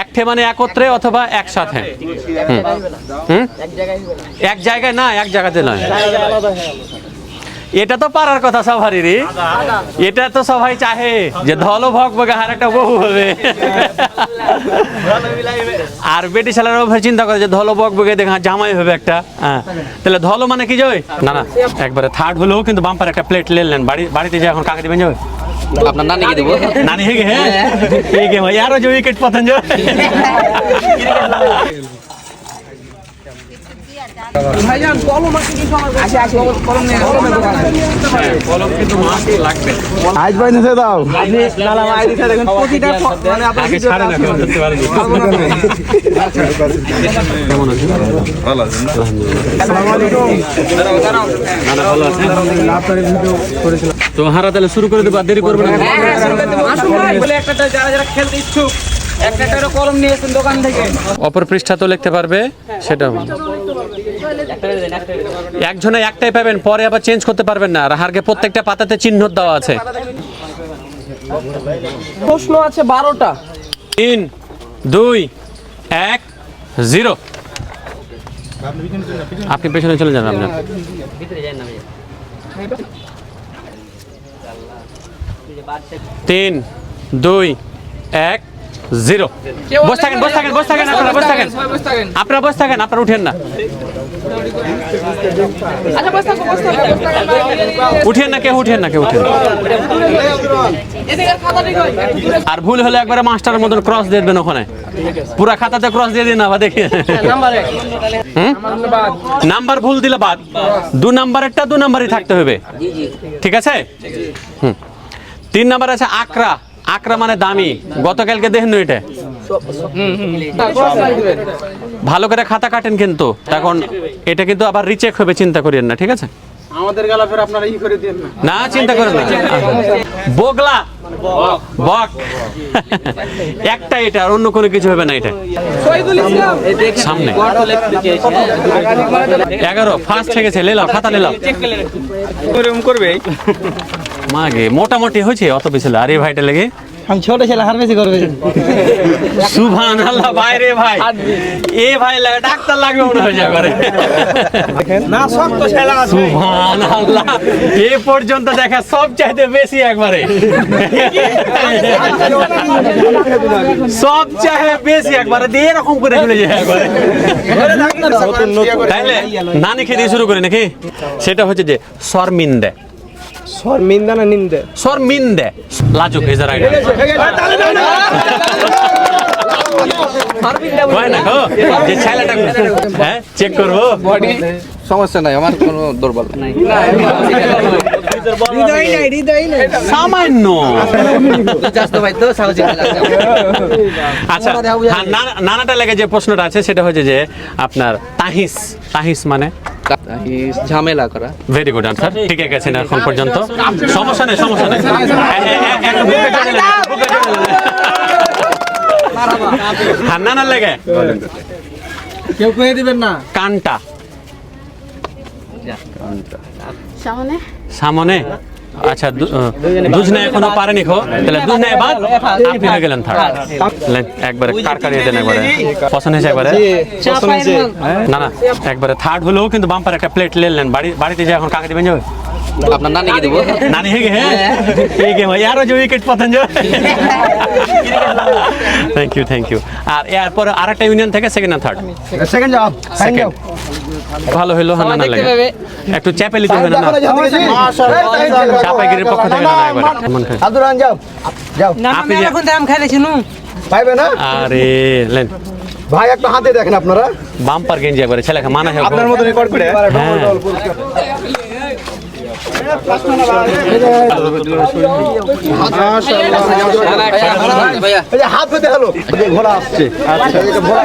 একঠে মানে একত্রে অথবা একসাথে? এক জায়গায় না, এক জায়গাতে নয়। এটা তো পারার কথা সবারই এটা তো সবাই চাহে যে ধলো বগে আর একটা বহু হবে। আর বেটি ছেলেরাও চিন্তা করে যে ধলো বক বগে দেখা জামাই হবে একটা। হ্যাঁ। তাহলে ধলো মানে কি যাবে না না, একবারে থার্ড হলেও কিন্তু বাম্পার একটা প্লেট লেলেন বাড়ি বাড়িতে যে এখন কাকে দিবেন যাবে। আপনার নানিকে দেবো নানি হেগে হ্যাঁ হেগে ভাই আরও যে উইকেট পতন যাবে কলম কিন্তু মাস্ট লাগবে আজ ভাই নিচে দাও। আগে ছাড়ে না কেউ ধরতে পারেনি। কেমন আছেন তো হারা তাহলে শুরু করে দেবো দেরি করবে না। অপর পৃষ্ঠা তো লিখতে পারবে সেটা একজনে একটাই পাবেন পরে আবার চেঞ্জ করতে পারবেন না। আর হারকে প্রত্যেকটা পাতাতে চিহ্ন দেওয়া আছে। প্রশ্ন আছে বারোটা। তিন দুই এক জিরো। আপনি পেছনে চলে যান আপনার তিন দুই এক। জিরো। বসে থাকেন বসে থাকেন বসে থাকেন আপনারা বসে থাকেন। আপনারা বসে থাকেন আপনারা উঠেন না। আচ্ছা উঠেন না কেউ উঠেন না কেউ উঠেন আর ভুল হলে একবারে মাস্টারের মতন ক্রস দিয়ে দেবেন ওখানে। পুরা খাতাতে ক্রস দিয়ে দিন আবার দেখি? নাম্বার। ভুল দিলে বাদ। দু নাম্বারেরটা দু নাম্বারই থাকতে হবে। ঠিক আছে? হুম। তিন নাম্বার আছে আকরা। আকরা মানে দামি। গতকালকে দেখেন এটা ভালো করে খাতা কাটেন কিন্তু। তখন এটা কিন্তু আবার রিচেক হবে চিন্তা করিয়েন না ঠিক আছে? আমাদের গেলা ফের আপনারা ই করে দেন না। না চিন্তা করেন না। বগলা। বক। একটা এটা আর অন্য কোনো কিছু হবে না এটা। সামনে। এগারো ফার্স্ট গেছে লেলাও খাতা লেলাও করবে মাগে মোটামুটি হয়েছে অত বেশি না। আরে ভাইটা লেগে? আমি ছোট ছেলে হার বেশি করবে। সুভান আল্লাহ ভাই রে ভাই। এ ভাই লাগে ডাক্তার লাগবে মনে হয়ে যাবে না শক্ত ছেলে আছে। সুভান আল্লাহ এ পর্যন্ত দেখা সব চাইতে বেশি একবারে। সব চাইতে বেশি একবারে। দিয়ে এরকম করে চলে যায় একবারে। তাইলে নানি খেতে শুরু করি নাকি? সেটা হচ্ছে যে শর্মিন্দে। শর্মিন্দা না নিন্দে। শর্মিন্দে লাজুক এই যারা না গো? যে ছেলেটা হ্যাঁ চেক করব। সমস্যা নাই আমার কোনো দুর্বল নাই। হৃদয় নাই হৃদয় নাই। সামান্য। আচ্ছা হ্যাঁ, নানাটা লেগে যে প্রশ্নটা আছে সেটা হচ্ছে যে আপনার তাহিস তাহিস মানে? ঝামেলা করা ভেরি গুড আনসার ঠিক আছে না এখন পর্যন্ত সমস্যা নেই সমস্যা নেই হান্না না। হ্যাঁ, লেগে কেউ কয়ে দিবেন না কানটা সামনে সামনে আচ্ছা দু- আহ, দুজনে এখনও পারেনি খো। তাহলে দুজনে বাদ আপনি হয়ে গেলেন থার্ড একবারে কার কারিয়ে দেন একবারে। পছন্দ হয়েছে একবারে? না না একবারে থার্ড হলেও কিন্তু বাম্পার একটা প্লেট লেলেন বাড়ি বাড়িতে যে এখন কাকে দিবেন যাবে আপনার নানিকে দেবো? নানি হেগে হ্যাঁ? হেগে ভাই আরও যে উইকেট পতন যাবে থ্যাংক ইউ থ্যাংক ইউ আর এরপরে আরেকটা ইউনিয়ন থেকে সেকেন্ড আর থার্ড সেকেন্ড যাও সেকেন্ড ভালো হইল হ্যাঁ না লাগে। একটু চ্যাপে লিতে হবে না? চাপাইগিরির পক্ষ থেকে না একবার। আদুরান যাও। যাও। আপনি এখন দাম খাইলেছি নু পাইবে না? আরে লেন। ভাই একটা হাতে দেখেন আপনারা। বাম্পার গেঞ্জি একবারে ছেলেকে মানা হোক আপনার মতো রেকর্ড করে। হ্যাঁ। ভাইয়া এই যে হাত পেতে হলো ঘোড়া আসছে। আচ্ছা। ঘোড়া।